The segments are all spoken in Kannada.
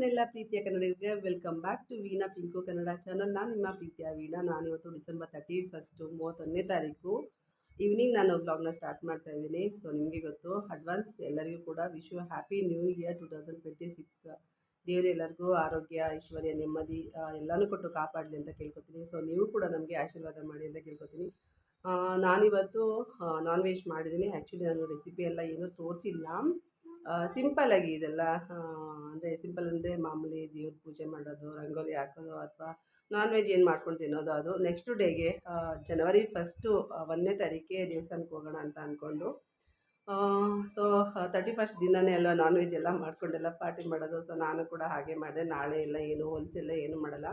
ನನ್ನೆಲ್ಲ ಪ್ರೀತಿಯ ಕನ್ನಡಿಗರಿಗೆ welcome back to Veena Pinku Kannada channel ನಾನು ನಿಮ್ಮ ಪ್ರೀತಿಯ ವೀಣಾ. ನಾನಿವತ್ತು ಡಿಸೆಂಬರ್ ತರ್ಟಿ ಫಸ್ಟು ಮೂವತ್ತೊಂದನೇ ತಾರೀಕು. ಈವ್ನಿಂಗ್ ನಾನು ಬ್ಲಾಗ್ನ ಸ್ಟಾರ್ಟ್ ಮಾಡ್ತಾ ಇದ್ದೀನಿ. ಸೊ ನಿಮಗೆ ಗೊತ್ತು ಅಡ್ವಾನ್ಸ್ ಎಲ್ಲರಿಗೂ ಕೂಡ wish you happy new year two thousand twenty six ದೇವರು ಎಲ್ಲರಿಗೂ ಆರೋಗ್ಯ, ಐಶ್ವರ್ಯ, ನೆಮ್ಮದಿ ಎಲ್ಲಾನು ಕೊಟ್ಟು ಕಾಪಾಡಲಿ ಅಂತ ಕೇಳ್ಕೊತೀನಿ. ಸೊ ನೀವು ಕೂಡ ನಮಗೆ ಆಶೀರ್ವಾದ ಮಾಡಿ ಅಂತ ಕೇಳ್ಕೊತೀನಿ. ನಾನಿವತ್ತು ನಾನ್ ವೆಜ್ ಮಾಡಿದ್ದೀನಿ. ಆ್ಯಕ್ಚುಲಿ ನಾನು ರೆಸಿಪಿ ಎಲ್ಲ ಏನೂ ತೋರಿಸಿಲ್ಲ. ಸಿಂಪಲ್ಲಾಗಿ ಇದೆಲ್ಲ ಅಂದರೆ ಸಿಂಪಲ್ ಅಂದರೆ ಮಾಮೂಲಿ ದೇವ್ರ ಪೂಜೆ ಮಾಡೋದು, ರಂಗೋಲಿ ಹಾಕೋದು ಅಥವಾ ನಾನ್ ವೆಜ್ ಏನು ಮಾಡ್ಕೊಂಡು ತಿನ್ನೋದು ಅದು. ನೆಕ್ಸ್ಟ್ ಡೇಗೆ ಜನವರಿ ಫಸ್ಟು ಒಂದನೇ ತಾರೀಕಿಗೆ ದೇವಸ್ಥಾನಕ್ಕೆ ಹೋಗೋಣ ಅಂತ ಅಂದ್ಕೊಂಡು ಸೊ ತರ್ಟಿ ಫಸ್ಟ್ ದಿನವೇ ಎಲ್ಲ ನಾನ್ ವೆಜ್ ಎಲ್ಲ ಮಾಡ್ಕೊಂಡೆಲ್ಲ ಪಾರ್ಟಿ ಮಾಡೋದು. ಸೊ ನಾನು ಕೂಡ ಹಾಗೆ ಮಾಡಿದೆ. ನಾಳೆ ಎಲ್ಲ ಏನು ಹೊಲ್ಸೆಲ್ಲ ಏನು ಮಾಡಲ್ಲ.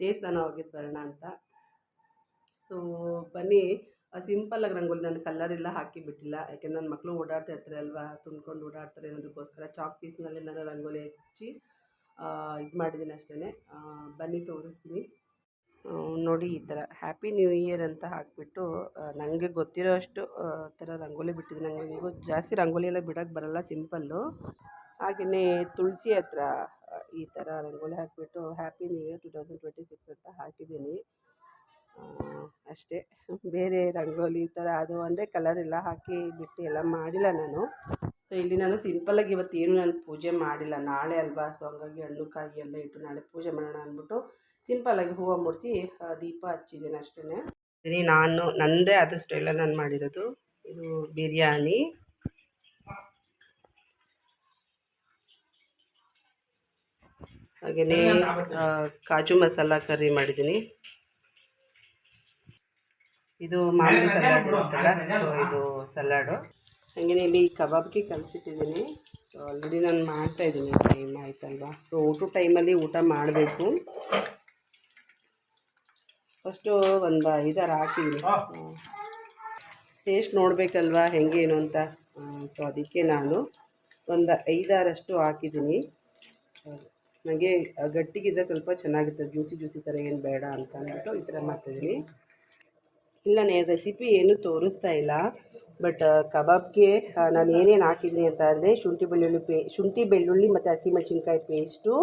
ದೇವಸ್ಥಾನ ಹೋಗಿದ್ದು ಬರೋಣ ಅಂತ. ಸೊ ಬನ್ನಿ. ಸಿಂಪಲ್ಲಾಗಿ ರಂಗೋಲಿ ನಾನು ಕಲರ್ ಎಲ್ಲ ಹಾಕಿ ಬಿಟ್ಟಿಲ್ಲ ಯಾಕೆಂದ್ರೆ ನನ್ನ ಮಕ್ಕಳು ಓಡಾಡ್ತಾ ಇರ್ತಾರೆ ಅಲ್ವಾ, ತುಂಬ್ಕೊಂಡು ಓಡಾಡ್ತಾರೆ ಅನ್ನೋದಕ್ಕೋಸ್ಕರ ಚಾಕ್ ಪೀಸ್ನಲ್ಲಿ ನಾನು ರಂಗೋಲಿ ಹಚ್ಚಿ ಇದು ಮಾಡಿದ್ದೀನಿ ಅಷ್ಟೇ ಬನ್ನಿ ತೋರಿಸ್ತೀನಿ. ನೋಡಿ ಈ ಥರ. ಹ್ಯಾಪಿ ನ್ಯೂ ಇಯರ್ ಅಂತ ಹಾಕಿಬಿಟ್ಟು ನನಗೆ ಗೊತ್ತಿರೋ ಅಷ್ಟು ಥರ ರಂಗೋಲಿ ಬಿಟ್ಟಿದ್ದೀನಿ ನನಗೆ ನೀವು ಜಾಸ್ತಿ ರಂಗೋಲಿ ಎಲ್ಲ ಬಿಡೋಕ್ಕೆ ಬರಲ್ಲ, ಸಿಂಪಲ್ಲು. ಹಾಗೆಯೇ ತುಳಸಿ ಹತ್ರ ಈ ಥರ ರಂಗೋಲಿ ಹಾಕಿಬಿಟ್ಟು happy new year two thousand twenty six ಅಂತ ಹಾಕಿದ್ದೀನಿ. ಅಷ್ಟೇ. ಬೇರೆ ರಂಗೋಲಿ ಈ ಥರ ಅದು ಅಂದರೆ ಕಲರ್ ಎಲ್ಲ ಹಾಕಿ ಬಿಟ್ಟು ಎಲ್ಲ ಮಾಡಿಲ್ಲ ನಾನು. ಸೊ ಇಲ್ಲಿ ನಾನು ಸಿಂಪಲ್ಲಾಗಿ ಇವತ್ತು ಏನು ನಾನು ಪೂಜೆ ಮಾಡಿಲ್ಲ. ನಾಳೆ ಅಲ್ವಾ? ಸೊ ಹಂಗಾಗಿ ಹಣ್ಣು, ಕಾಯಿ ಎಲ್ಲ ಇಟ್ಟು ನಾಳೆ ಪೂಜೆ ಮಾಡೋಣ ಅಂದ್ಬಿಟ್ಟು ಸಿಂಪಲ್ಲಾಗಿ ಹೂವು ಮುಡಿಸಿ ದೀಪ ಹಚ್ಚಿದ್ದೀನಿ ಅಷ್ಟೇ ನಾನು ನನ್ನದೇ ಆದ ಸ್ಟೈಲ ನಾನು ಮಾಡಿರೋದು. ಇದು ಬಿರಿಯಾನಿ. ಹಾಗೆಯೇ ಕಾಜು ಮಸಾಲ ಕರಿ ಮಾಡಿದ್ದೀನಿ. ಇದು ಮಾಮೂಲಿ ಸಲಾಡ್ ಇರುತ್ತಲ್ಲ ಸೊ ಇದು ಸಲಾಡು. ಹಾಗೆಯೇ ಇಲ್ಲಿ ಕಬಾಬ್ಗೆ ಕಲಿಸಿಟ್ಟಿದ್ದೀನಿ. ಸೊ ಆಲ್ರೆಡಿ ನಾನು ಮಾಡ್ತಾ ಇದ್ದೀನಿ. ಟೈಮ್ ಆಯ್ತಲ್ವಾ? ಸೊ ಊಟ ಟೈಮಲ್ಲಿ ಊಟ ಮಾಡಬೇಕು. ಫಸ್ಟು ಒಂದು ಐದಾರು ಹಾಕಿದ್ದೀನಿ. ಟೇಸ್ಟ್ ನೋಡಬೇಕಲ್ವಾ ಹೆಂಗೇನು ಅಂತ? ಸೊ ಅದಕ್ಕೆ ನಾನು ಒಂದು ಐದಾರಷ್ಟು ಹಾಕಿದ್ದೀನಿ. ನನಗೆ ಗಟ್ಟಿಗಿದ್ದರೆ ಸ್ವಲ್ಪ ಚೆನ್ನಾಗಿರ್ತದೆ. ಜ್ಯೂಸಿ ಜ್ಯೂಸಿ ಥರ ಏನು ಬೇಡ ಅಂತ ಅಂದ್ಬಿಟ್ಟು ಈ ಥರ ಮಾಡ್ತಾಯಿದ್ದೀನಿ ಇಲ್ಲ ರೆಸಿಪಿ ಏನೂ ತೋರಿಸ್ತಾ ಇಲ್ಲ. ಬಟ್ ಕಬಾಬ್ಗೆ ನಾನು ಏನೇನು ಹಾಕಿದ್ದೀನಿ ಅಂತ ಅಂದರೆ ಶುಂಠಿ ಬೆಳ್ಳುಳ್ಳಿ ಪೇ, ಶುಂಠಿ ಬೆಳ್ಳುಳ್ಳಿ ಮತ್ತು ಹಸಿಮೆಣಸಿನ್ಕಾಯಿ ಪೇಸ್ಟು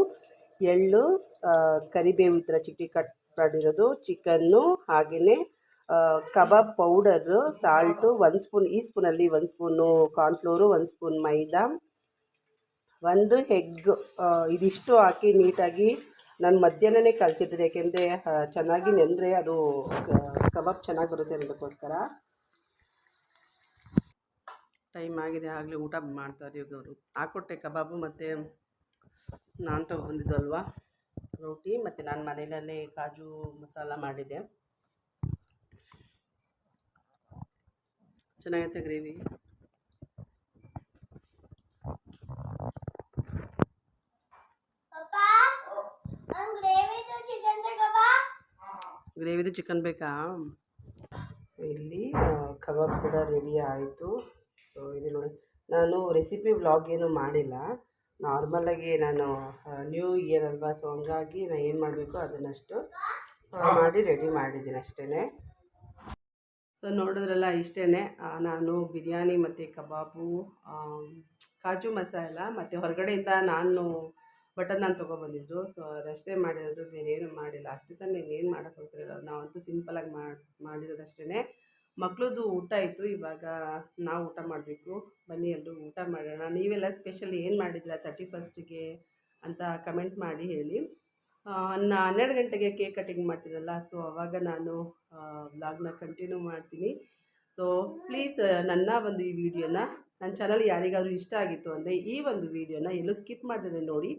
ಎಳ್ಳು ಕರಿಬೇವು ಈ ಥರ ಚಿಕ್ಕ ಕಟ್ ಮಾಡಿರೋದು ಚಿಕನ್ನು ಹಾಗೆಯೇ ಕಬಾಬ್ ಪೌಡರು ಸಾಲ್ಟು ಒಂದು ಸ್ಪೂನ್ ಈ ಸ್ಪೂನಲ್ಲಿ ಒಂದು ಸ್ಪೂನು ಕಾರ್ನ್ಫ್ಲೋರು ಒಂದು ಸ್ಪೂನ್ ಮೈದಾ, ಒಂದು ಹೆಗ್ ಇದಿಷ್ಟು ಹಾಕಿ ನೀಟಾಗಿ ನಾನು ಮಧ್ಯಾಹ್ನನೇ ಕಲಸಿಟ್ಟಿದ್ದೆ ಯಾಕೆಂದರೆ ಚೆನ್ನಾಗಿ ನೆಂದರೆ ಅದು ಕಬಾಬ್ ಚೆನ್ನಾಗಿ ಬರುತ್ತೆ ಅನ್ನೋದಕ್ಕೋಸ್ಕರ. ಟೈಮ್ ಆಗಿದೆ, ಆಗಲೇ ಊಟ ಮಾಡ್ತಾರೆ ಇವರು ಹಾಕೊಟ್ಟೆ ಕಬಾಬು ಮತ್ತು ನಾನು ತೊಗೊಬಂದಿದ್ದು ಅಲ್ವಾ? ರೋಟಿ ಮತ್ತು ನಾನು ಮನೆಯಲ್ಲೇ ಕಾಜು ಮಸಾಲ ಮಾಡಿದ್ದೆ. ಚೆನ್ನಾಗೈತೆ ಗ್ರೇವಿ. ಗ್ರೇವಿದು ಚಿಕನ್ ಬೇಕಾ? ಇಲ್ಲಿ ಕಬಾಬ್ ಕೂಡ ರೆಡಿ ಆಯಿತು. ಸೊ ಇದು ನೋಡಿ ನಾನು ರೆಸಿಪಿ ವ್ಲಾಗ್ ಏನು ಮಾಡಿಲ್ಲ. ನಾರ್ಮಲಾಗಿ ನಾನು ನ್ಯೂ ಇಯರ್ ಅಲ್ವಾ ಸೊ ಹಂಗಾಗಿ ನಾನು ಏನು ಮಾಡಬೇಕು ಅದನ್ನಷ್ಟು ಮಾಡಿ ರೆಡಿ ಮಾಡಿದ್ದೀನಿ ಅಷ್ಟೇ ಸೊ ನೋಡಿದ್ರಲ್ಲ ಇಷ್ಟೇ ನಾನು ಬಿರಿಯಾನಿ ಮತ್ತು ಕಬಾಬು ಕಾಜು ಮಸಾಲ ಮತ್ತು ಹೊರಗಡೆಯಿಂದ ನಾನು ಬಟರ್ ನಾನು ತೊಗೊಬಂದಿದ್ದು. ಸೊ ಅದಷ್ಟೇ ಮಾಡಿರೋದು ಬೇರೆ ಏನು ಮಾಡಿಲ್ಲ. ಅಷ್ಟು ತಾನೇ ಇನ್ನೇನು ಮಾಡೋಕ್ಕೆ ಹೋಗ್ತಿರಲ್ಲ ನಾವಂತೂ ಸಿಂಪಲಾಗಿ ಮಾಡಿ ಮಾಡಿರೋದಷ್ಟೇ ಮಕ್ಳದ್ದು ಊಟ ಇತ್ತು ಇವಾಗ ನಾವು ಊಟ ಮಾಡಬೇಕು. ಬನ್ನಿ ಎಲ್ಲರೂ ಊಟ ಮಾಡೋಣ. ನೀವೆಲ್ಲ ಸ್ಪೆಷಲ್ ಏನು ಮಾಡಿದ್ದೀರಾ ತರ್ಟಿ ಫಸ್ಟಿಗೆ ಅಂತ ಕಮೆಂಟ್ ಮಾಡಿ ಹೇಳಿ. ಆ, ನಾ ಹನ್ನೆರಡು ಗಂಟೆಗೆ ಕೇಕ್ ಕಟಿಂಗ್ ಮಾಡ್ತೀನಲ್ಲ ಸೊ ಅವಾಗ ನಾನು ಬ್ಲಾಗ್ನ ಕಂಟಿನ್ಯೂ ಮಾಡ್ತೀನಿ. ಸೊ ಪ್ಲೀಸ್ ನನ್ನ ಒಂದು ಈ ವಿಡಿಯೋನ ನನ್ನ ಚಾನಲ್ ಯಾರಿಗಾದ್ರೂ ಇಷ್ಟ ಆಗಿತ್ತು ಅಂದರೆ ಈ ಒಂದು ವಿಡಿಯೋನ ಎಲ್ಲೂ ಸ್ಕಿಪ್ ಮಾಡಿದ್ರೆ ನೋಡಿ.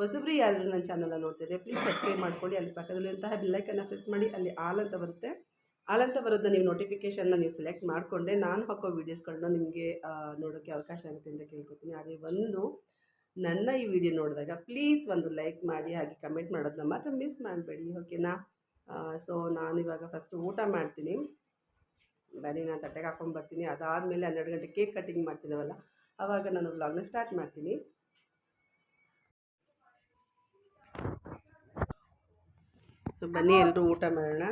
ಹೊಸಬ್ರು ಯಾರಾದರೂ ನನ್ನ ಚಾನಲ್ನ ನೋಡ್ತಿದ್ರೆ ಪ್ಲೀಸ್ ಸಬ್ಸ್ಕ್ರೈಬ್ ಮಾಡ್ಕೊಳ್ಳಿ. ಅಲ್ಲಿ ಪಕ್ಕದಲ್ಲಿ ಪಕ್ಕದಲ್ಲಿರುವಂತಹ ಬೆಲ್ಲೈಕನ್ನ ಪ್ರೆಸ್ ಮಾಡಿ. ಅಲ್ಲಿ ಆಲ್ ಅಂತ ಬರುತ್ತೆ. ಆಲ್ ಅಂತ ಬರೋದನ್ನ ನೀವು ನೋಟಿಫಿಕೇಷನ್ನ ನೀವು ಸೆಲೆಕ್ಟ್ ಮಾಡಿಕೊಂಡೆ ನಾನು ಹಾಕೋ ವೀಡಿಯೋಸ್ಗಳನ್ನ ನಿಮಗೆ ನೋಡೋಕ್ಕೆ ಅವಕಾಶ ಆಗುತ್ತೆ ಅಂತ ಕೇಳ್ಕೊತೀನಿ. ಹಾಗೆ ಒಂದು ನನ್ನ ಈ ವಿಡಿಯೋ ನೋಡಿದಾಗ ಪ್ಲೀಸ್ ಒಂದು ಲೈಕ್ ಮಾಡಿ, ಹಾಗೆ ಕಮೆಂಟ್ ಮಾಡೋದನ್ನ ಮಾತ್ರ ಮಿಸ್ ಮಾಡಬೇಡಿ. ಓಕೆನಾ ಸೊ ನಾನು ಇವಾಗ ಫಸ್ಟ್ ಊಟ ಮಾಡ್ತೀನಿ. ಬನ್ನಿ, ನಾನು ತಟ್ಟೆಗೆ ಹಾಕೊಂಡು ಬರ್ತೀನಿ. ಅದಾದಮೇಲೆ ಹನ್ನೆರಡು ಗಂಟೆ ಕೇಕ್ ಕಟ್ಟಿಂಗ್ ಮಾಡ್ತೀನವಲ್ಲ ಆವಾಗ ನಾನು ವ್ಲಾಗ್ನ ಸ್ಟಾರ್ಟ್ ಮಾಡ್ತೀನಿ. ಸೊ ಬನ್ನಿ ಎಲ್ಲರೂ ಊಟ ಮಾಡೋಣ.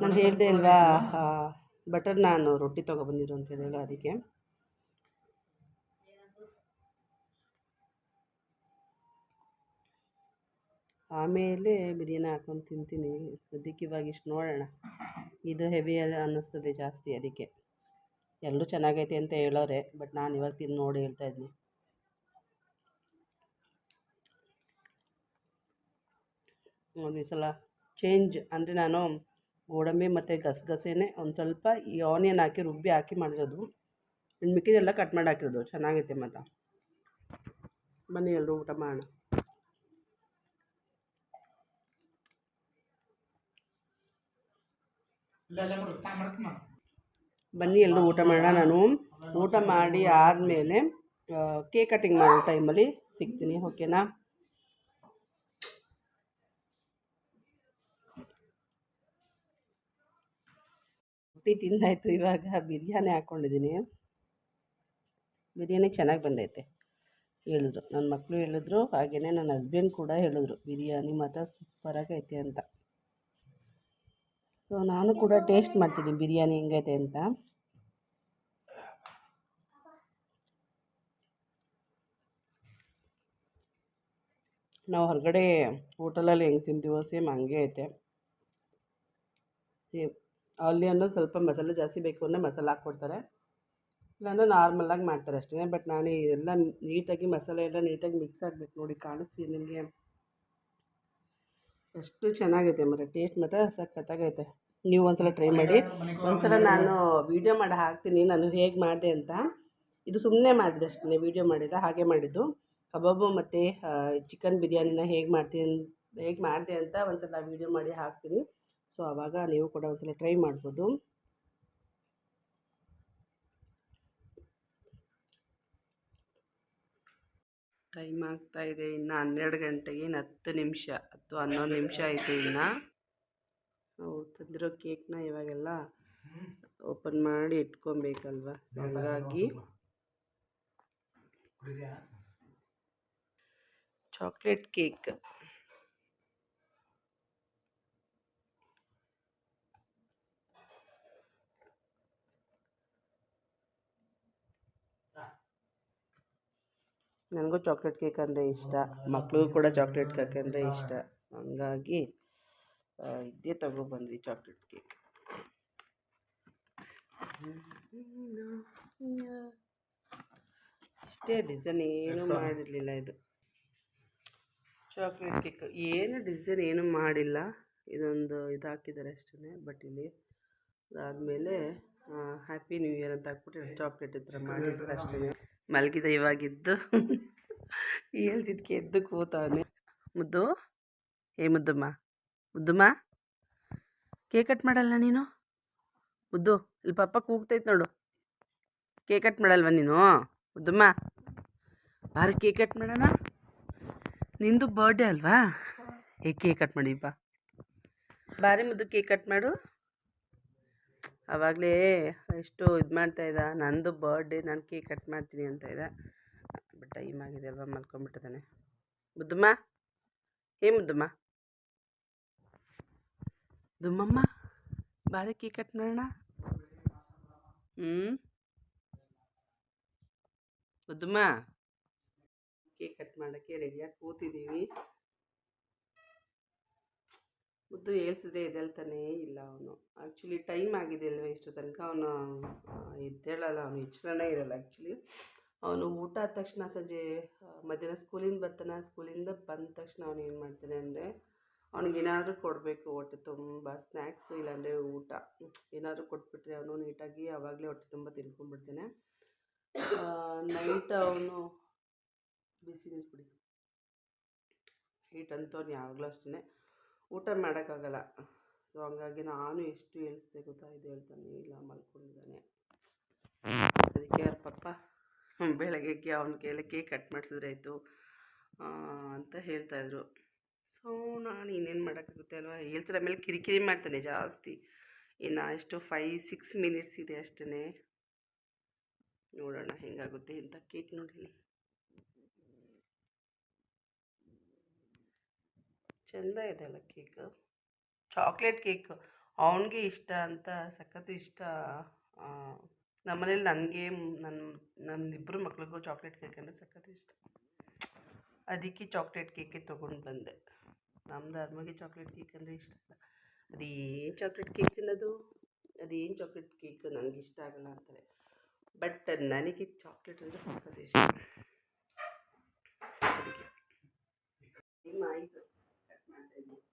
ನಾನು ಹೇಳಿದೆ ಅಲ್ವಾ ಬಟರ್ ನಾನು ರೊಟ್ಟಿ ತೊಗೊಬಂದಿರು ಅಂತ ಹೇಳಿಲ್ಲ ಅದಕ್ಕೆ. ಆಮೇಲೆ ಬಿರಿಯಾನಿ ಹಾಕೊಂಡು ತಿಂತೀನಿ. ಸದ್ಯಕ್ಕೆ ಇವಾಗ ಇಷ್ಟು ನೋಡೋಣ. ಇದು ಹೆವಿ ಅನ್ನಿಸ್ತದೆ ಜಾಸ್ತಿ ಅದಕ್ಕೆ. ಎಲ್ಲರೂ ಚೆನ್ನಾಗೈತೆ ಅಂತ ಹೇಳೋರೆ, ಬಟ್ ನಾನು ಇವಾಗ ತಿಂದು ನೋಡಿ ಹೇಳ್ತಾ ಇದ್ದೀನಿ. ಒಂದು ಸಲ ಚೇಂಜ್ ಅಂದರೆ ನಾನು ಗೋಡಂಬಿ ಮತ್ತು ಗಸಗಸೆನೇ ಒಂದು ಸ್ವಲ್ಪ ಈ ಆನಿಯನ್ ಹಾಕಿ, ರುಬ್ಬಿ ಹಾಕಿ ಮಾಡಿರೋದು. ಇನ್ನು ಮಿಕ್ಕಿದೆಲ್ಲ ಕಟ್ ಮಾಡಿ ಹಾಕಿರೋದು. ಚೆನ್ನಾಗೈತೆ ಮತ್ತು ಬನ್ನಿ ಎಲ್ಲರೂ ಊಟ ಮಾಡೋಣ. ಬನ್ನಿ ಎಲ್ಲರೂ ಊಟ ಮಾಡೋಣ ನಾನು. ಊಟ ಮಾಡಿ ಆದಮೇಲೆ ಕೇಕ್ ಕಟಿಂಗ್ ಮಾಡೋ ಟೈಮಲ್ಲಿ ಸಿಗ್ತೀನಿ ಓಕೆನಾ ರೊಟ್ಟಿ ತಿಂದಾಯಿತು, ಇವಾಗ ಬಿರಿಯಾನಿ ಹಾಕ್ಕೊಂಡಿದ್ದೀನಿ ಬಿರಿಯಾನಿ ಚೆನ್ನಾಗಿ ಬಂದೈತೆ, ಹೇಳಿದ್ರು. ನನ್ನ ಮಕ್ಕಳು ಹೇಳಿದ್ರು ಹಾಗೆಯೇ ನನ್ನ ಹಸ್ಬೆಂಡ್ ಕೂಡ ಹೇಳಿದ್ರು, ಬಿರಿಯಾನಿ ಮಾತ್ರ ಸೂಪರಾಗೈತೆ ಅಂತ. ಸೊ ನಾನು ಕೂಡ ಟೇಸ್ಟ್ ಮಾಡ್ತೀನಿ ಬಿರಿಯಾನಿ ಹೆಂಗೈತೆ ಅಂತ. ನಾವು ಹೊರಗಡೆ ಹೋಟೆಲಲ್ಲಿ ಹೆಂಗೆ ತಿಂತೀವೋ, ಸೇಮ್ ಹಂಗೆ ಐತೆ. ಸೇಮ್. ಅಲ್ಲಿ ಅನ್ನೋ ಸ್ವಲ್ಪ ಮಸಾಲೆ ಜಾಸ್ತಿ ಬೇಕು ಅಂದರೆ ಮಸಾಲೆ ಹಾಕ್ಕೊಡ್ತಾರೆ. ಇಲ್ಲಾಂದ್ರೆ ನಾರ್ಮಲಾಗಿ ಮಾಡ್ತಾರೆ ಅಷ್ಟೇ ಬಟ್ ನಾನು ಎಲ್ಲ ನೀಟಾಗಿ ಮಸಾಲೆ ಎಲ್ಲ ನೀಟಾಗಿ ಮಿಕ್ಸ್ ಆಗಬೇಕು ನೋಡಿ ಕಾಣಿಸ್ತೀನಿ ನಿಮಗೆ. ಅಷ್ಟು ಚೆನ್ನಾಗೈತೆ ಮತ್ತು ಟೇಸ್ಟ್ ಮಾತ್ರ ಸಖತ್ತಾಗೈತೆ. ನೀವು ಒಂದ್ಸಲ ಟ್ರೈ ಮಾಡಿ. ಒಂದ್ಸಲ ನಾನು ವೀಡಿಯೋ ಮಾಡಿ ಹಾಕ್ತೀನಿ. ನಾನು ಹೇಗೆ ಮಾಡಿದೆ ಅಂತ. ಇದು ಸುಮ್ಮನೆ ಮಾಡಿದೆ ಅಷ್ಟೇ ವೀಡಿಯೋ ಮಾಡಿದ, ಹಾಗೆ ಮಾಡಿದ್ದು. ಕಬಾಬು ಮತ್ತು ಚಿಕನ್ ಬಿರಿಯಾನಿನ ಹೇಗೆ ಮಾಡ್ತೀನಿ, ಹೇಗೆ ಮಾಡಿದೆ ಅಂತ ಒಂದ್ಸಲ ವೀಡಿಯೋ ಮಾಡಿ ಹಾಕ್ತೀನಿ. ಸೊ ಆವಾಗ ನೀವು ಕೂಡ ಒಂದ್ಸಲ ಟ್ರೈ ಮಾಡ್ಬೋದು. ಟೈಮ್ ಆಗ್ತಾ ಇದೆ ಇನ್ನು ಹನ್ನೆರಡು ಗಂಟೆಗೆ ಇನ್ನು ಹತ್ತು ನಿಮಿಷ ಹತ್ತು ಹನ್ನೊಂದು ನಿಮಿಷ ಆಯಿತು ಇನ್ನು. ನಾವು ತಂದಿರೋ ಕೇಕ್ನ ಇವಾಗೆಲ್ಲ ಓಪನ್ ಮಾಡಿ ಇಟ್ಕೊಬೇಕಲ್ವ? ಹಾಗಾಗಿ ಹಂಗಾಗಿ ಚಾಕ್ಲೇಟ್ ಕೇಕ್ ನನಗೂ ಚಾಕ್ಲೇಟ್ ಕೇಕ್ ಅಂದರೆ ಇಷ್ಟ ಮಕ್ಳಿಗೂ ಕೂಡ ಚಾಕ್ಲೇಟ್ ಕೇಕ್ ಅಂದರೆ ಇಷ್ಟ. ಹಂಗಾಗಿ ಇದೇ ತಗೊಬಂದ್ವಿ ಚಾಕ್ಲೇಟ್ ಕೇಕ್. ಇಷ್ಟೇ ಡಿಸೈನ್ ಏನೂ ಮಾಡಿರಲಿಲ್ಲ ಇದು. ಚಾಕ್ಲೇಟ್ ಕೇಕ್ ಏನು ಡಿಸೈನ್ ಏನೂ ಮಾಡಿಲ್ಲ. ಇದೊಂದು ಇದು ಹಾಕಿದ್ದಾರೆ ಅಷ್ಟೇ ಬಟ್ ಇಲ್ಲಿ ಅದಾದಮೇಲೆ ಹ್ಯಾಪಿ ನ್ಯೂ ಇಯರ್ ಅಂತ ಹಾಕ್ಬಿಟ್ಟು ಚಾಕ್ಲೇಟ್ ಈ ಥರ ಮಾಡಿರ್ತಾರೆ ಅಷ್ಟೇ ಮಲಗಿದ ಇವಾಗಿದ್ದು. ಏಳ್ಸಿದ್ಕೆ ಎದ್ದು ಕೂತವನೆ. ಮುದ್ದು? ಏ ಮುದ್ದಮ್ಮ ಮುದ್ದಮ್ಮ, ಕೇಕ್ ಕಟ್ ಮಾಡಲ್ಲ ನೀನು? ಮುದ್ದು, ಇಲ್ಲಿ ಪಪ್ಪ ಕೂಗ್ತೈತೆ ನೋಡು. ಕೇಕ್ ಕಟ್ ಮಾಡಲ್ವ ನೀನು? ಮುದ್ದಮ್ಮ, ಬಾರಿ ಕೇಕ್ ಕಟ್ ಮಾಡೋಣ. ನಿಂದು ಬರ್ಡೇ ಅಲ್ವಾ? ಏ ಕೇಕ್ ಕಟ್ ಮಾಡಿ ಬಾ. ಬಾರಿ ಮುದ್ದು ಕೇಕ್ ಕಟ್ ಮಾಡು. ಆವಾಗಲೇ ಎಷ್ಟು ಇದು ಮಾಡ್ತಾ ಇದ್ದ. ನಂದು ಬರ್ಡೇ ನಾನು ಕೇಕ್ ಕಟ್ ಮಾಡ್ತೀನಿ ಅಂತ ಇದ್ದ. ಬಟ್ ಟೈಮ್ ಆಗಿದೆ ಅಲ್ವಾ ಮಲ್ಕೊಂಬಿಟ್ಟಿದ್ದಾನೆ ಮುದ್ದಮ್ಮ? ಏ ಮುದ್ದಮ್ಮ. ದುಮ್ಮಮ್ಮ ಬಾರಿ ಕೇಕ್ ಕಟ್ ಮಾಡೋಣ? ಹ್ಞೂ ಮುದ್ದಮ್ಮ ಕೇಕ್ ಕಟ್ ಮಾಡೋಕ್ಕೆ ರೆಡಿಯಾಗಿ ಕೂತಿದ್ದೀವಿ? ಮುದ್ದು ಹೇಳ್ಸಿದ್ರೆ ಎದ್ದೇಳ್ತಾನೇ ಇಲ್ಲ ಅವನು. ಆ್ಯಕ್ಚುಲಿ ಟೈಮ್ ಆಗಿದೆ ಅಲ್ವ ಇಷ್ಟು ತನಕ ಅವನು ಎದ್ದೇಳಲ್ಲ, ಅವನು ಎಚ್ಚರನೇ ಇರಲ್ಲ ಆ್ಯಕ್ಚುಲಿ ಅವನು ಊಟ ಆದ ತಕ್ಷಣ ಸಂಜೆ ಮಧ್ಯಾಹ್ನ ಸ್ಕೂಲಿಂದ ಬರ್ತಾನೆ ಸ್ಕೂಲಿಂದ ಬಂದ ತಕ್ಷಣ ಅವನು ಏನು ಮಾಡ್ತಾನೆ ಅಂದರೆ ಅವ್ನಿಗೇನಾದರೂ ಕೊಡಬೇಕು, ಹೊಟ್ಟೆ ತುಂಬ ಸ್ನ್ಯಾಕ್ಸ್ ಇಲ್ಲಾಂದರೆ ಊಟ. ಏನಾದರೂ ಕೊಟ್ಬಿಟ್ರೆ ಅವನು ನೀಟಾಗಿ ಆವಾಗಲೇ ಹೊಟ್ಟೆ ತುಂಬ ತಿನ್ಕೊಂಡ್ಬಿಡ್ತಾನೆ. ನೈಟ್ ಅವನು ಬಿಸಿ ನೀರು ಕುಡಿ ಹೀಟ್ ಅಂತವ್ನು ಯಾವಾಗಲೂ ಅಷ್ಟೇ ಊಟ ಮಾಡೋಕ್ಕಾಗಲ್ಲ. ಸೊ ಹಂಗಾಗಿ ನಾನು ಎಷ್ಟು ಹೇಳಿಸ್ದೆ ಗೊತ್ತಾ? ಇದು ಹೇಳ್ತಾನೆ, ಇಲ್ಲ, ಮಲ್ಕೊಂಡಿದ್ದಾನೆ. ಅದಕ್ಕೆ ಅವ್ರ ಪಪ್ಪ ಬೆಳಗ್ಗೆ ಅವನ ಕೈಯಲ್ಲಿ ಕೇಕ್ ಕಟ್ ಮಾಡಿಸಿದ್ರೆ ಆಯಿತು ಅಂತ ಹೇಳ್ತಾಯಿದ್ರು ಸೊ ನಾನು ಇನ್ನೇನು ಮಾಡೋಕ್ಕಾಗುತ್ತೆ ಅಲ್ವಾ? ಹೇಳ್ತಾರೆ ಆಮೇಲೆ ಕಿರಿಕಿರಿ ಮಾಡ್ತಾನೆ ಜಾಸ್ತಿ. ಇನ್ನು ಎಷ್ಟು ಫೈ ಸಿಕ್ಸ್ ಮಿನಿಟ್ಸ್ ಇದೆ ಅಷ್ಟೇ ನೋಡೋಣ ಹೆಂಗಾಗುತ್ತೆ ಅಂತ ಕೇಕ್ ನೋಡಿ ಚೆಂದ ಇದೆ ಅಲ್ಲ ಕೇಕ್. Chocolate cake. ಅವನಿಗೆ ಇಷ್ಟ ಅಂತ ಸಖತ್ತು ಇಷ್ಟ. ನಮ್ಮನೇಲಿ ನನಗೆ ನನ್ನ ನಮ್ಮಿಬ್ಬರು ಮಕ್ಳಿಗೂ ಚಾಕ್ಲೇಟ್ ಕೇಕ್ ಅಂದರೆ ಸಖತ್ತು ಇಷ್ಟ. ಅದಕ್ಕೆ ಚಾಕ್ಲೇಟ್ ಕೇಕೇ ತೊಗೊಂಡು ಬಂದೆ. ನಮ್ಮ ಧರ್ಮಗೆ ಚಾಕ್ಲೇಟ್ ಕೇಕ್ ಅಂದರೆ ಇಷ್ಟ ಅದೇನು ಚಾಕ್ಲೇಟ್ ಕೇಕ್ ತಿನ್ನೋದು? ಅದೇನು ಚಾಕ್ಲೇಟ್ ಕೇಕ್ ನನಗೆ ಇಷ್ಟ ಆಗಲ್ಲ ಅಂತಾರೆ. ಬಟ್ ನನಗೆ ಚಾಕ್ಲೇಟ್ ಅಂದರೆ ಸಕ್ಕತ್ ಇಷ್ಟ. ಅದಕ್ಕೆ. ನಿಮ್ಮ ಆಯಿತು. Thank you.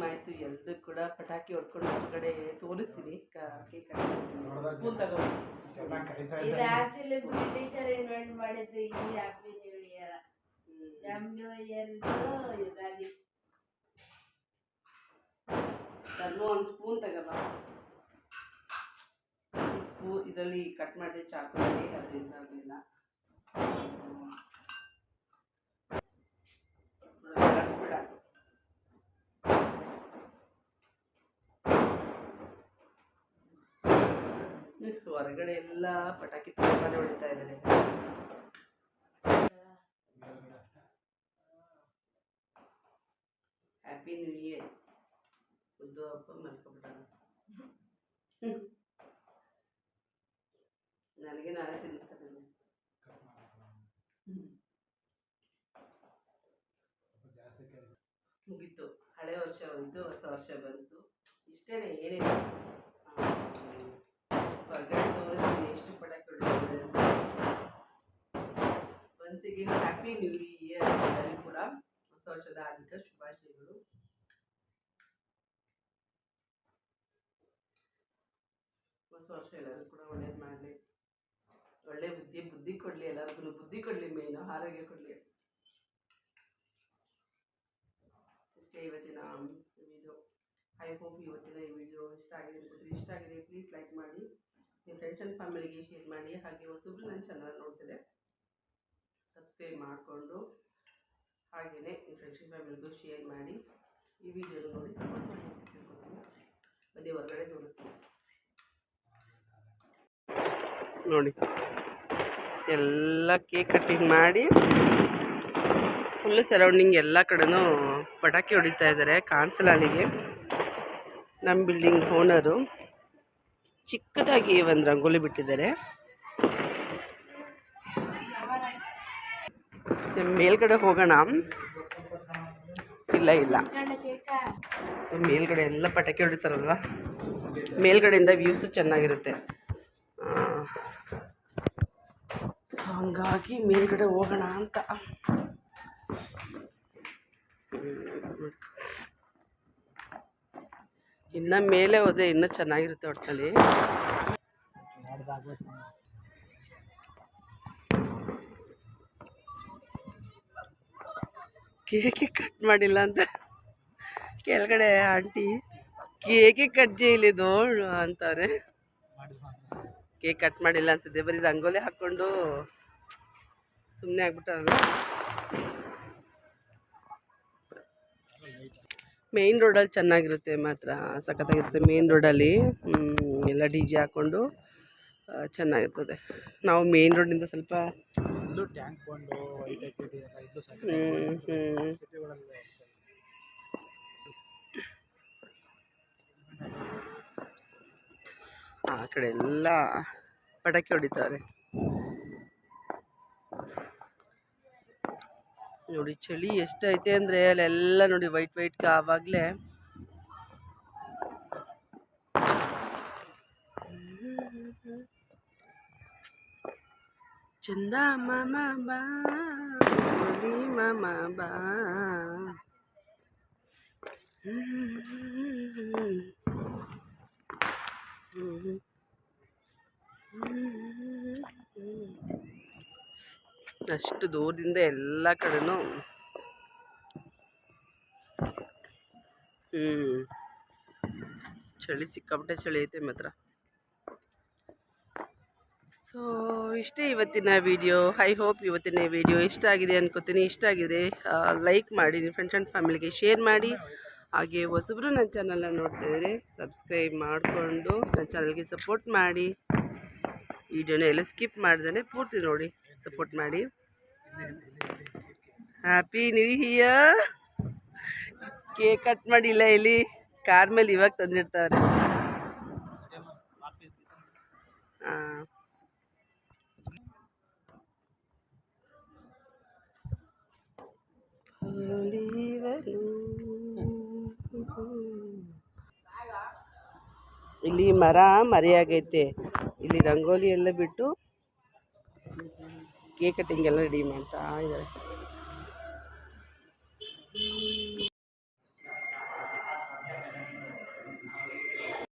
ಟೈಮ್ ಆಯಿತು ಎಲ್ಲರೂ ಕೂಡ ಪಟಾಕಿ ಹೊಡ್ಕೊಂಡು ಹೊರಗಡೆ ತೋರಿಸ್ತೀನಿ. ಕೇಕ್ ಸ್ಪೂನ್ ಇದು ಆಕ್ಚುಲಿ ಬ್ರಿಟಿಷರ್ ಇನ್ವೆಂಟ್ ಮಾಡಿದ್ದು ಈ happy new year new year Ugadi. ಅದನ್ನು ಒಂದು ಸ್ಪೂನ್ ತಗೋಬಾ ಈ ಸ್ಪೂ ಇದರಲ್ಲಿ ಕಟ್ ಮಾಡಿದೆ ಚಾಕುಲಿ ಅದರಿಂದ ಆಗಲಿಲ್ಲ ಹೊರಗಡೆ ಎಲ್ಲ ಪಟಾಕಿ ತುಂಬಾನೇ ಹೊಡಿತಾ ಇದ್ದಾರೆ. ಹ್ಯಾಪಿ ನ್ಯೂ ಇಯರ್ ಉದ್ದು ಹಬ್ಬ ಮಲ್ಕೊಬಿಟ್ಟಾನ ನನಗೆ ನಾಳೆ ತಿನ್ನಿಸ್ಕೊತೀನಿ ಮುಗೀತು. ಹಳೆ ವರ್ಷ ಹೋಯ್ತು ಹೊಸ ವರ್ಷ ಬಂತು. ಇಷ್ಟೇನೆ ಆ, ಹೊರಗಡೆ ತೋರಿಸ್ತೀನಿ, ಎಷ್ಟು ಪಟಾಕಿ ಹೊಡಿತಾರೆ ಒನ್ಸಿಗೆ ಹ್ಯಾಪಿ ನ್ಯೂ ಇಯರ್ ಎಲ್ಲರಿಗೂ ಕೂಡ. ಹೊಸ ವರ್ಷದ ಹಾರ್ದಿಕ ಶುಭಾಶಯಗಳು. ಹೊಸ ವರ್ಷ ಎಲ್ಲರೂ ಕೂಡ ಒಳ್ಳೇದು ಮಾಡಲಿ. ಒಳ್ಳೆ ಬುದ್ಧಿ ಬುದ್ಧಿ ಕೊಡಲಿ ಎಲ್ಲರಿಗೂ ಬುದ್ಧಿ ಕೊಡಲಿ ಮೇಯ್ನು, ಆರೋಗ್ಯ ಕೊಡಲಿ. ಇಷ್ಟೇ ಇವತ್ತಿನ ವಿಡಿಯೋ ಐ ಹೋಪ್ ಇವತ್ತಿನ ಈ ವಿಡಿಯೋ ಇಷ್ಟ ಆಗಿದೆ ಇಷ್ಟ ಆಗಿದೆ ಪ್ಲೀಸ್ ಲೈಕ್ ಮಾಡಿ. ನಿಮ್ಮ ಫ್ರೆಂಡ್ಸ್ ಫ್ಯಾಮಿಲಿಗೆ ಶೇರ್ ಮಾಡಿ, ಹಾಗೆ ಹೊಸಬ್ರು ನನ್ನ ಚಾನಲ್ ನೋಡ್ತಿದೆ ಸಬ್ಸ್ಕ್ರೈಬ್ ಮಾಡಿಕೊಂಡು ಹಾಗೆಯೇ ನಿಮ್ಮ ಫ್ರೆಂಡ್ಸ್ ಆ್ಯಂಡ್ ಫ್ಯಾಮಿಲಿಗೂ ಶೇರ್ ಮಾಡಿ, ಈ ವಿಡಿಯೋ ನೋಡಿ ಸಪೋರ್ಟ್ ಮಾಡಿ ಕೇಳ್ಕೊತೀನಿ. ಹೊರಗಡೆ ತೋರಿಸ್ತೀನಿ. ನೋಡಿ, ಎಲ್ಲ ಕೇಕ್ ಕಟ್ಟಿಂಗ್ ಮಾಡಿ ಫುಲ್ಲು ಸರೌಂಡಿಂಗ್ ಎಲ್ಲ ಕಡೆನೂ ಪಟಾಕಿ ಹೊಡಿತಾ ಇದ್ದಾರೆ, ಕಾಣಿಸಲ್ಲ ಅಲ್ಲಿಗೆ. ನಮ್ಮ ಬಿಲ್ಡಿಂಗ್ ಓನರು ಚಿಕ್ಕದಾಗಿ ಒಂದು ರಂಗೋಲಿ ಬಿಟ್ಟಿದ್ದಾರೆ. ಸೊ ಮೇಲ್ಗಡೆ ಹೋಗೋಣ. ಇಲ್ಲ ಇಲ್ಲ. ಸೊ ಮೇಲ್ಗಡೆ ಎಲ್ಲ ಪಟಾಕಿ ಹೊಡಿತಾರಲ್ವ? ಮೇಲ್ಗಡೆಯಿಂದ ವ್ಯೂಸು ಚೆನ್ನಾಗಿರುತ್ತೆ. ಸೊ ಹಂಗಾಗಿ ಮೇಲ್ಗಡೆ ಹೋಗೋಣ ಅಂತ. ಇನ್ನು ಮೇಲೆ ಹೋದ್ರೆ ಇನ್ನೂ ಚೆನ್ನಾಗಿರುತ್ತೆ ಒಟ್ಟಿನಲ್ಲಿ ಕೇಕೆ ಕಟ್ ಮಾಡಿಲ್ಲ ಅಂತ. ಕೆಳಗಡೆ ಆಂಟಿ, ಕೇಕೆ ಕಟ್ ಜೈಲಿದು ಅಂತಾರೆ. ಕೇಕ್ ಕಟ್ ಮಾಡಿಲ್ಲ ಅನ್ಸುತ್ತೆ. ಬರೀ ರಂಗೋಲಿ ಹಾಕ್ಕೊಂಡು ಸುಮ್ಮನೆ ಆಗ್ಬಿಟ್ಟಾರಲ್ಲ. ಮೇಯ್ನ್ ರೋಡಲ್ಲಿ ಚೆನ್ನಾಗಿರುತ್ತೆ ಮಾತ್ರ ಸಖತ್ತಾಗಿರುತ್ತೆ ಮೇಯ್ನ್ ರೋಡಲ್ಲಿ ಎಲ್ಲ ಡಿ ಜೆ ಹಾಕ್ಕೊಂಡು ಚೆನ್ನಾಗಿರ್ತದೆ. ನಾವು ಮೇಯ್ನ್ ರೋಡಿಂದ ಸ್ವಲ್ಪ ಆ ಕಡೆ ಎಲ್ಲ ಪಟಾಕಿ ಹೊಡಿತಾರೆ. ನೋಡಿ ಚಳಿ ಎಷ್ಟೈತೆ ಅಂದರೆ ಅಲ್ಲೆಲ್ಲ ನೋಡಿ ವೈಟ್ ವೈಟ್ ಆವಾಗಲೇ ಚಂದ ಮಾಮ ಬಾ ಮಾಮ ಬಾ ಅಷ್ಟು ದೂರದಿಂದ ಎಲ್ಲ ಕಡೆನೂ. ಹ್ಞೂ ಚಳಿ ಸಿಕ್ಕಾಪಟ್ಟೆ ಚಳಿ ಐತೆ ಮಾತ್ರ. ಸೊ ಇಷ್ಟೇ ಇವತ್ತಿನ ವಿಡಿಯೋ ಐ ಹೋಪ್ ಇವತ್ತಿನ ವಿಡಿಯೋ ಇಷ್ಟ ಆಗಿದೆ ಅನ್ಕೋತೀನಿ. ಇಷ್ಟ ಆಗಿದ್ರೆ ಲೈಕ್ ಮಾಡಿ ನಿಮ್ಮ ಫ್ರೆಂಡ್ಸ್ ಆ್ಯಂಡ್ ಫ್ಯಾಮಿಲಿಗೆ ಶೇರ್ ಮಾಡಿ. ಹಾಗೆ ಹೊಸಬ್ರು ನನ್ನ ಚಾನಲ್ನ ನೋಡ್ತಿದ್ರೆ ಸಬ್ಸ್ಕ್ರೈಬ್ ಮಾಡಿಕೊಂಡು, ನನ್ನ ಚಾನಲ್ಗೆ ಸಪೋರ್ಟ್ ಮಾಡಿ. ವಿಡಿಯೋನ ಎಲ್ಲ ಸ್ಕಿಪ್ ಮಾಡ್ದೇ ಪೂರ್ತಿ ನೋಡಿ ಸಪೋರ್ಟ್ ಮಾಡಿ. Happy new year cake cut ಮಾಡಿಲ್ಲ ಇಲ್ಲಿ ಕಾರ್ ಮೇಲೆ ಇವಾಗ ತಂದಿರ್ತಾರೆ ಇಲ್ಲಿ ಮರ ಮರೆಯಾಗೈತೆ. ಇಲ್ಲಿ ರಂಗೋಲಿ ಎಲ್ಲ ಬಿಟ್ಟು. ಕೇಕ್ ಕಟ್ಟಿಂಗ್ ಎಲ್ಲ ರೆಡಿ ಮಾಡ್ತಾ ಇದ್ದಾರೆ